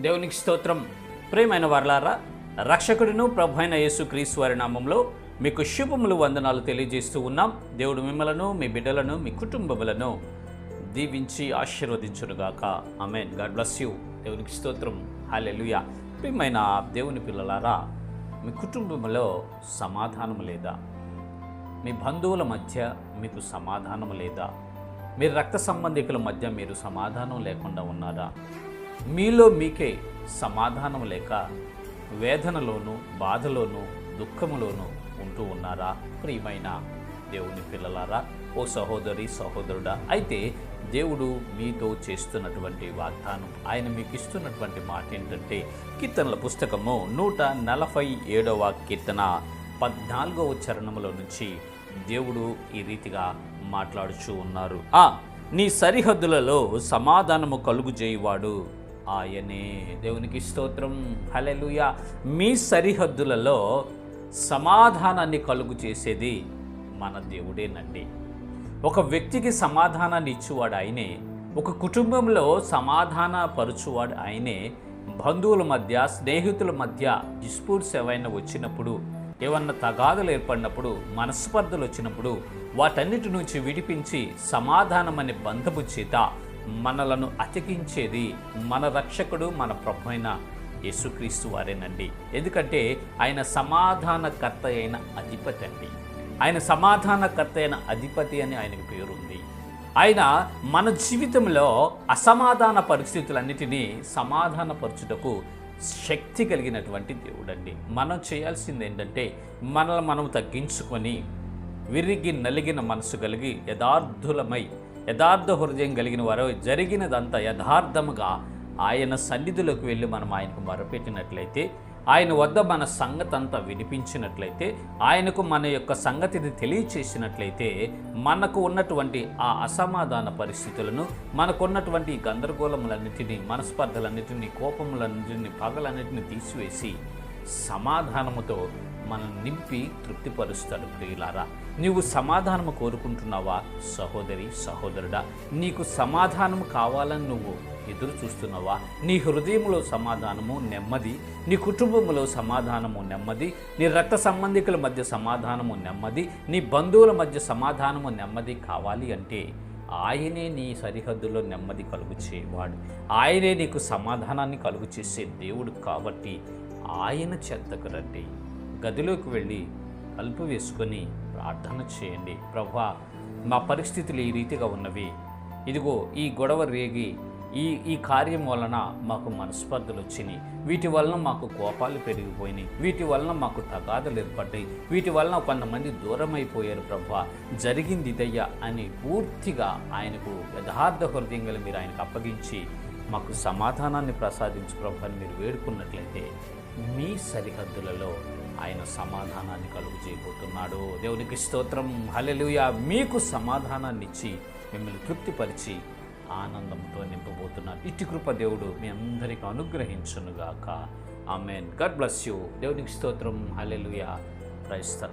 దేవునికి స్తోత్రం. ప్రేమైన వర్లారా రక్షకుడును ప్రభు అయిన యేసు క్రీస్తు వారి నామంలో మీకు శుభములు వందనాలు తెలియజేస్తూ ఉన్నాం. దేవుడు మిమ్మలను మీ బిడ్డలను మీ కుటుంబములను దీవించి ఆశీర్వదించునుగాక. అమెన్ గాడ్ బ్లస్ యూ దేవునికి స్తోత్రం. హాలెలుయా ప్రియమైన దేవుని పిల్లలారా మీ కుటుంబంలో సమాధానం లేదా? మీ బంధువుల మధ్య మీకు సమాధానం లేదా? మీ రక్త సంబంధికుల మధ్య మీరు సమాధానం లేకుండా ఉన్నారా? మీలో మీకే సమాధానం లేక వేదనలోను బాధలోను దుఃఖములోను ఉంటూ ఉన్నారా? ప్రియమైన దేవుని పిల్లలారా ఓ సహోదరి సహోదరుడా అయితే దేవుడు మీతో చేస్తున్నటువంటి వాగ్దానం ఆయన మీకు ఇస్తున్నటువంటి మాట ఏంటంటే కీర్తనల పుస్తకము నూట నలభై ఏడవ కీర్తన పద్నాలుగవ చరణములో నుంచి దేవుడు ఈ రీతిగా మాట్లాడుచూ ఉన్నారు. ఆ నీ సరిహద్దులలో సమాధానము కలుగు చేయువాడు ఆయనే. దేవునికి స్తోత్రం. హలెలుయ మీ సరిహద్దులలో సమాధానాన్ని కలుగు చేసేది మన దేవుడేనండి. ఒక వ్యక్తికి సమాధానాన్ని ఇచ్చేవాడు ఆయనే. ఒక కుటుంబంలో సమాధాన పరుచువాడు ఆయనే. బంధువుల మధ్య స్నేహితుల మధ్య డిస్ప్యూట్స్ ఏవైనా వచ్చినప్పుడు ఏమన్నా తగాదులు ఏర్పడినప్పుడు మనస్పర్ధలు వచ్చినప్పుడు వాటన్నిటి నుంచి విడిపించి సమాధానం అనే బంధపు చేత మనలను అతికించేది మన రక్షకుడు మన ప్రభు అయిన యేసుక్రీస్తు వారేనండి. ఎందుకంటే ఆయన సమాధానకర్త అయిన అధిపతి అండి. ఆయన సమాధానకర్త అయిన అధిపతి అని ఆయనకు పేరుంది. ఆయన మన జీవితంలో అసమాధాన పరిస్థితులన్నిటినీ సమాధానపరచుటకు శక్తి కలిగినటువంటి దేవుడండి. మనం చేయాల్సింది ఏంటంటే మనల్ని మనం తగ్గించుకొని విరిగి నలిగిన మనసు కలిగి యథార్థులమై యథార్థ హృదయం కలిగిన వారు జరిగినదంతా యథార్థముగా ఆయన సన్నిధిలోకి వెళ్ళి మనం ఆయనకు మొరపెట్టినట్లయితే ఆయన వద్ద మన సంగతి అంతా వినిపించినట్లయితే ఆయనకు మన యొక్క సంగతిని తెలియచేసినట్లయితే మనకు ఉన్నటువంటి ఆ అసమాధాన పరిస్థితులను మనకున్నటువంటి ఈ గందరగోళములన్నిటినీ మనస్పర్ధలన్నిటినీ కోపములన్నిటినీ పగలన్నిటిని తీసివేసి సమాధానముతో మనం నింపి తృప్తిపరుస్తాడు ప్రియులారా. నీవు సమాధానము కోరుకుంటున్నావా? సహోదరి సహోదరుడా నీకు సమాధానం కావాలని నువ్వు ఎదురు చూస్తున్నావా? నీ హృదయంలో సమాధానము నెమ్మది నీ కుటుంబంలో సమాధానము నెమ్మది నీ రక్త సంబంధికుల మధ్య సమాధానము నెమ్మది నీ బంధువుల మధ్య సమాధానము నెమ్మది కావాలి అంటే ఆయనే నీ సరిహద్దులో నెమ్మది కలుగు చేయవాడు ఆయనే నీకు సమాధానాన్ని కలుగు చేసే దేవుడు కాబట్టి ఆయన చెంతకు రండి. గదిలోకి వెళ్ళి కలుపు వేసుకొని ప్రార్థన చేయండి. ప్రభా మా పరిస్థితులు ఈ రీతిగా ఉన్నవి. ఇదిగో ఈ గొడవ రేగి ఈ ఈ కార్యం వలన మాకు మనస్పర్ధలు వచ్చినాయి. వీటి వలన మాకు కోపాలు పెరిగిపోయినాయి. వీటి వలన మాకు తగాదలు ఏర్పడ్డాయి. వీటి వలన కొంతమంది దూరం అయిపోయారు ప్రభా. జరిగింది ఇదయ్యా అని పూర్తిగా ఆయనకు యథార్థ హృదయంగా మీరు ఆయనకు అప్పగించి మాకు సమాధానాన్ని ప్రసాదించు ప్రభు అని మీరు వేడుకున్నట్లయితే మీ సరిహద్దులలో ఆయన సమాధానాన్ని కలుగు చేయబోతున్నాడు. దేవునికి స్తోత్రం. హలెలుయా మీకు సమాధానాన్ని ఇచ్చి మిమ్మల్ని తృప్తిపరిచి ఆనందంతో నింపబోతున్నాడు. ఇట్టి కృప దేవుడు మీ అందరికీ అనుగ్రహించునుగాక. ఆమెన్. God bless you. దేవునికి స్తోత్రం. హలెలుయా క్రైస్తవ